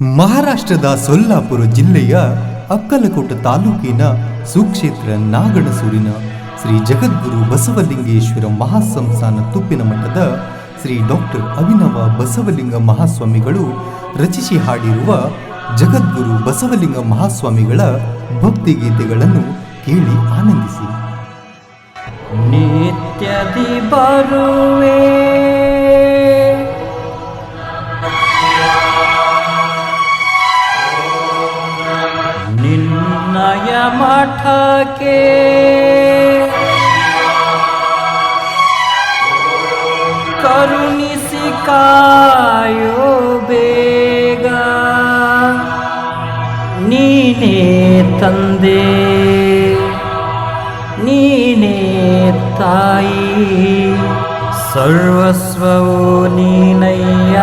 ಮಹಾರಾಷ್ಟ್ರದ ಸೊಲ್ಲಾಪುರ ಜಿಲ್ಲೆಯ ಅಕ್ಕಲಕೋಟ ತಾಲೂಕಿನ ಸುಕ್ಷೇತ್ರ ನಾಗಣಸೂರಿನ ಶ್ರೀ ಜಗದ್ಗುರು ಬಸವಲಿಂಗೇಶ್ವರ ಮಹಾಸಂಸ್ಥಾನ ತುಪ್ಪಿನ ಮಠದ ಶ್ರೀ ಡಾಕ್ಟರ್ ಅಭಿನವ ಬಸವಲಿಂಗ ಮಹಾಸ್ವಾಮಿಗಳು ರಚಿಸಿ ಹಾಡಿರುವ ಜಗದ್ಗುರು ಬಸವಲಿಂಗ ಮಹಾಸ್ವಾಮಿಗಳ ಭಕ್ತಿಗೀತೆಗಳನ್ನು ಕೇಳಿ ಆನಂದಿಸಿ. ನಿತ್ಯದಿ ಬರುವೆ ನಿನ್ನಯ ಮಠಕ್ಕೆ. ಕರುಣಿಸಿ ಕಾಯೋ ಬೇಗ. ನೀನೇ ತಂದೆ. ನೀನೇ ತಾಯಿ. ಸರ್ವಸ್ವವು ನೀನಯ್ಯ.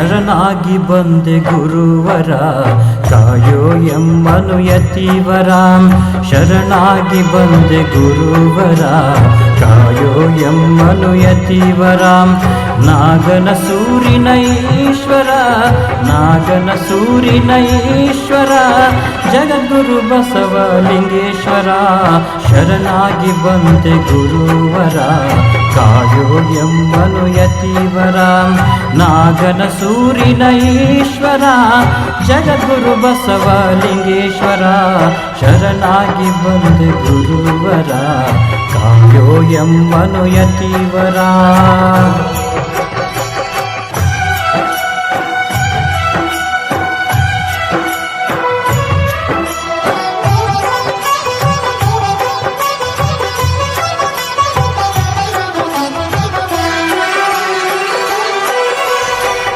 ಶರಣಾಗಿ ಬಂದೆ ಗುರುವರ ಕಾಯೋ ಎಮ್ಮನು ಯತೀವರ. ಶರಣಾಗಿ ಬಂದೆ ಗುರುವರ ಕಾಯೋ ಎಮ್ಮನು ಯತೀವರ. ನಾಗನ ಸೂರಿನ ಈಶ್ವರ, ನಾಗನ ಸೂರಿನ ಈಶ್ವರ. ಜಗದ್ಗುರು ಬಸವಲಿಂಗೇಶ್ವರ ಶರಣಾಗಿ ಬಂದೆ ಗುರುವರ ಕಾಯೋ ಎಂಬನು ಯತೀವರ, ನಾಗನ ಸೂರಿನ ಈಶ್ವರ, ಜಗದ್ಗುರು ಬಸವಲಿಂಗೇಶ್ವರ ಶರಣಾಗಿ ಬಂದೆ ಗುರುವರ ಕಾಯೋ ಎಂಬನು ಯತಿವರ.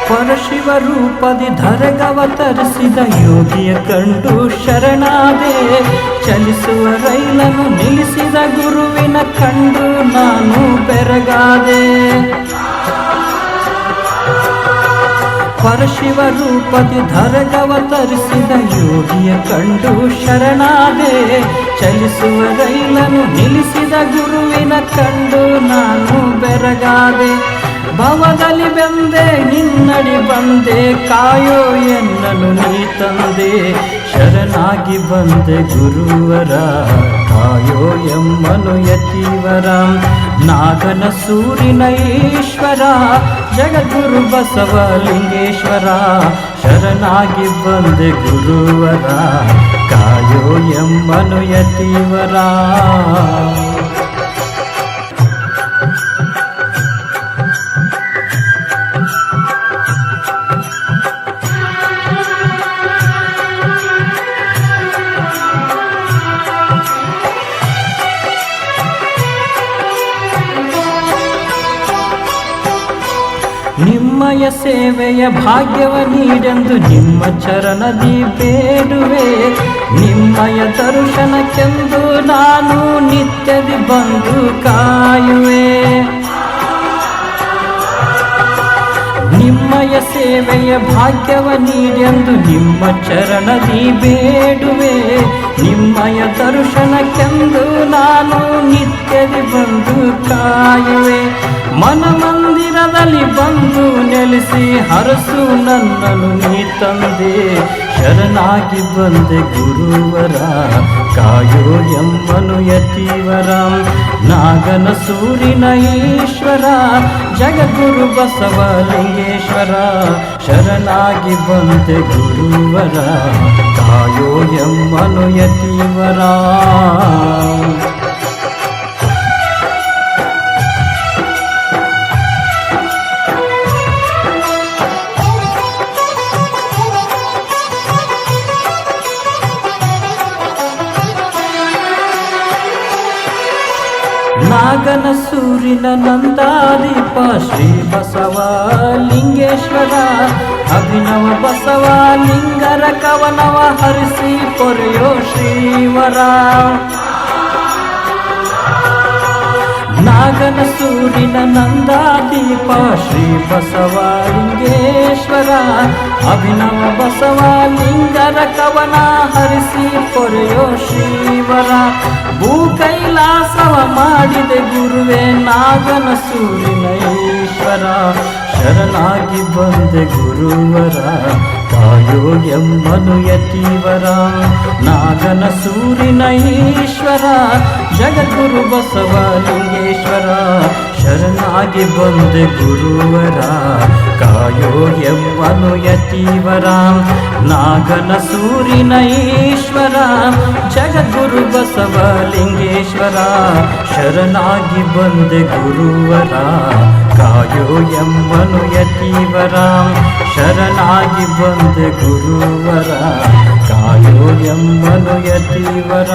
ಪರಶಿವ ರೂಪದಿ ಧರಗವತರಿಸಿದ ಯೋಗಿಯ ಕಂಡು ಶರಣಾದೆ. ಚಲಿಸುವ ರೈಲನ್ನು ನಿಲ್ಲಿಸಿದ ಗುರುವಿನ ಕಂಡು ನಾನು ಬೆರಗಾದೆ. ಪರಶಿವ ರೂಪದಿ ಧರಗವತರಿಸಿದ ಯೋಗಿಯ ಕಂಡು ಶರಣಾದೆ. ಚಲಿಸುವ ರೈಲನ್ನು ನಿಲ್ಲಿಸಿದ ಗುರುವಿನ ಕಂಡು ನಾನು ಬೆರಗಾದೆ. ಭವದಲ್ಲಿ ಬಂದೆ, ನಿನ್ನಡಿ ಬಂದೆ, ಕಾಯೋ ಎನ್ನನು ನೀ ತಂದೆ. ಶರಣಾಗಿ ಬಂದೆ ಗುರುವರ, ಕಾಯೋ ಎಮ್ಮನು ಯತೀವರ. ನಾಗನ ಸೂರಿನ ಈಶ್ವರ, ಜಗದ್ಗುರು ಬಸವಲಿಂಗೇಶ್ವರ ಶರಣಾಗಿ ಬಂದೆ ಗುರುವರ, ಕಾಯೋ ಎಮ್ಮನು ಯತಿವರ. ನಿಮ್ಮಯ ಸೇವೆಯ ಭಾಗ್ಯವ ನೀಡೆಂದು ನಿಮ್ಮ ಚರಣದಿ ಬೇಡುವೆ. ನಿಮ್ಮಯ ದರ್ಶನಕ್ಕೆಂದು ನಾನು ನಿತ್ಯದಿ ಬಂದು ಕಾಯುವೆ. ನಿಮ್ಮಯ ಸೇವೆಯ ಭಾಗ್ಯವ ನೀಡೆಂದು ನಿಮ್ಮ ಚರಣದಿ ಬೇಡುವೆ. ನಿಮ್ಮಯ ದರ್ಶನಕ್ಕೆಂದು ನಾನು ನಿತ್ಯದಿ ಬಂದು ಕಾಯುವೆ. ಮನಮಂದಿರದಲ್ಲಿ ಬಂದು ನೆಲೆಸಿ ಹರಸು ನನ್ನನು ನೀ ತಂದೆ. ಶರಣಾಗಿ ಬಂದೆ ಗುರುವರ, ಕಾಯೋ ಎಂಬನು ಯತೀವರ. ನಾಗನ ಸೂರಿನ ಈಶ್ವರ, ಜಗದ್ಗುರು ಬಸವಲಿಂಗೇಶ್ವರ ಶರಣಾಗಿ ಬಂದೆ ಗುರುವರ, ಕಾಯೋ ಎಂಬನು ಯತಿವರ. ನಾಗನ ಸೂರಿನ ನಂದಾದೀಪ ಶ್ರೀ ಬಸವ ಲಿಂಗೇಶ್ವರ, ಅಭಿನವ ಬಸವ ಲಿಂಗರ ಕವನವ ಹರಿಸಿ ಪೊರೆಯೋ ಶ್ರೀವರ. ನಾಗನ ಸೂರಿನ ನಂದಾದೀಪ ಶ್ರೀ ಬಸವಲಿಂಗೇಶ್ವರ ಅಭಿನವ ಬಸವಲಿಂಗರ ಕವನ ಹರಿಸಿ ಪೊರೆಯೋ ಶ್ರೀವರ. ಭೂ ಕೈಲಾಸವ ಮಾಡಿದೆ ಗುರುವೆ ನಾಗನ ಸೂರಿನ ಈಶ್ವರ ಶರಣಾಗಿ ಬಂದೆ ಗುರುವರ ಕಾಯೋ ಎಮ್ಮನು ಯತೀವರ. ನಾಗನ ಸೂರಿನ ಈಶ್ವರ ಜಗದ್ಗುರು ಬಸವಲಿಂಗೇಶ್ವರ ಶರಣಾಗಿ ಬಂದೆ ಗುರುವರ. ಕಾಯೋ ಎವ್ವನು ಯತೀವರ. ನಾಗನ ಸೂರಿನ ಈಶ್ವರ. ಜಗದ್ಗುರು ಬಸವಲಿಂಗೇಶ್ವರ ಶರಣಾಗಿ ಬಂದೆ ಗುರುವರ. ಕಾಯೋ ಎಮ್ಮನು ಯತೀವರ. ಶರಣಾಗಿ ಬಂದೆ ಗುರುವರ. ಕಾಯೋ ಎಮ್ಮನು ಯತೀವರ.